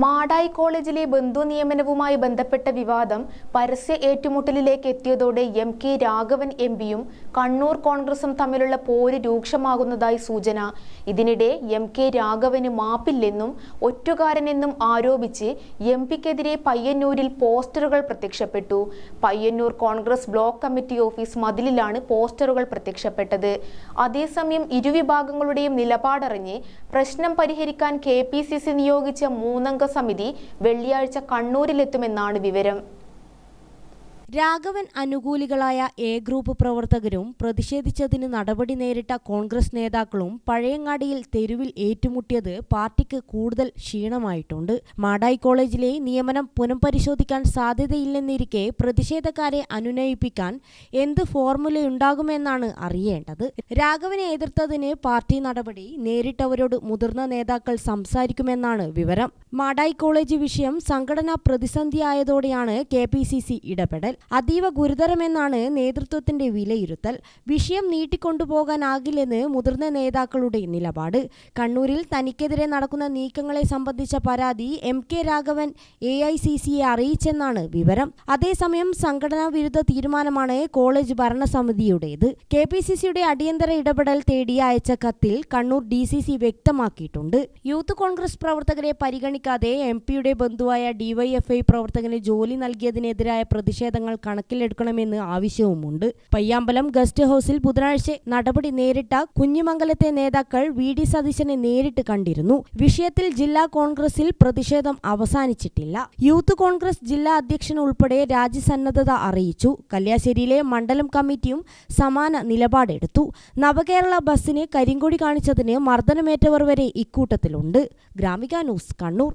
മാടായി കോളേജിലെ ബന്ധു നിയമനവുമായി ബന്ധപ്പെട്ട വിവാദം പരസ്യ ഏറ്റുമുട്ടലിലേക്ക് എത്തിയതോടെ എം കെ രാഘവൻ എം പിയും കണ്ണൂർ കോൺഗ്രസും തമ്മിലുള്ള പോര് രൂക്ഷമാകുന്നതായി സൂചന. ഇതിനിടെ എം കെ രാഘവന് മാപ്പില്ലെന്നും ഒറ്റുകാരനെന്നും ആരോപിച്ച് എം പിക്കെതിരെ പയ്യന്നൂരിൽ പോസ്റ്ററുകൾ പ്രത്യക്ഷപ്പെട്ടു. Payyanur Congress block committee office മതിലിലാണ് പോസ്റ്ററുകൾ പ്രത്യക്ഷപ്പെട്ടത്. അതേസമയം ഇരുവിഭാഗങ്ങളുടെയും നിലപാടറിഞ്ഞ് പ്രശ്നം പരിഹരിക്കാൻ കെ നിയോഗിച്ച മൂന്നംഗ സമിതി വെള്ളിയാഴ്ച കണ്ണൂരിലെത്തുമെന്നാണ് വിവരം. രാഘവൻ അനുകൂലികളായ എ ഗ്രൂപ്പ് പ്രവർത്തകരും പ്രതിഷേധിച്ചതിന് നടപടി നേരിട്ട കോൺഗ്രസ് നേതാക്കളും പഴയങ്ങാടിയിൽ തെരുവിൽ ഏറ്റുമുട്ടിയത് പാർട്ടിക്ക് കൂടുതൽ ക്ഷീണമായിട്ടുണ്ട്. മാടായി കോളേജിലെ നിയമനം പുനഃപരിശോധിക്കാൻ സാധ്യതയില്ലെന്നിരിക്കെ പ്രതിഷേധക്കാരെ അനുനയിപ്പിക്കാൻ എന്ത് ഫോർമുലയുണ്ടാകുമെന്നാണ് അറിയേണ്ടത്. രാഘവനെ എതിർത്തതിന് പാർട്ടി നടപടി നേരിട്ടവരോട് മുതിർന്ന നേതാക്കൾ സംസാരിക്കുമെന്നാണ് വിവരം. മാടായി കോളേജ് വിഷയം സംഘടനാ പ്രതിസന്ധിയായതോടെയാണ് കെ പി സി സി ഇടപെടൽ. അതീവ ഗുരുതരമെന്നാണ് നേതൃത്വത്തിന്റെ വിലയിരുത്തൽ. വിഷയം നീട്ടിക്കൊണ്ടുപോകാനാകില്ലെന്ന് മുതിർന്ന നേതാക്കളുടെ നിലപാട്. കണ്ണൂരിൽ തനിക്കെതിരെ നടക്കുന്ന നീക്കങ്ങളെ സംബന്ധിച്ച പരാതി M K Raghavan A I C സിയെ അറിയിച്ചെന്നാണ് വിവരം. അതേസമയം സംഘടനാ വിരുദ്ധ തീരുമാനമാണ് കോളേജ് ഭരണസമിതിയുടേത്. കെ പി സി സിയുടെ അടിയന്തര ഇടപെടൽ തേടി അയച്ച കത്തിൽ കണ്ണൂർ ഡി സി സി വ്യക്തമാക്കിയിട്ടുണ്ട്. യൂത്ത് കോൺഗ്രസ് പ്രവർത്തകരെ പരിഗണിക്കാതെ എം പിയുടെ ബന്ധുവായ ഡിവൈഎഫ്ഐ പ്രവർത്തകന് ജോലി നൽകിയതിനെതിരായ പ്രതിഷേധങ്ങൾ കണക്കിലെടുക്കണമെന്ന് ആവശ്യവുമുണ്ട്. പയ്യാമ്പലം ഗസ്റ്റ് ഹൌസിൽ ബുധനാഴ്ച നടപടി നേരിട്ട കുഞ്ഞിമംഗലത്തെ നേതാക്കൾ വി ഡി സതീശനെ നേരിട്ട് കണ്ടിരുന്നു. വിഷയത്തിൽ ജില്ലാ കോൺഗ്രസിൽ പ്രതിഷേധം അവസാനിച്ചിട്ടില്ല. യൂത്ത് കോൺഗ്രസ് ജില്ലാ അധ്യക്ഷൻ ഉൾപ്പെടെ രാജ്യസന്നദ്ധത അറിയിച്ചു. കല്യാശ്ശേരിയിലെ മണ്ഡലം കമ്മിറ്റിയും സമാന നിലപാടെടുത്തു. നവകേരള ബസ്സിന് കരിങ്കൊടി കാണിച്ചതിന് മർദ്ദനമേറ്റവർ വരെ ഇക്കൂട്ടത്തിലുണ്ട്. Gramika news Kannur.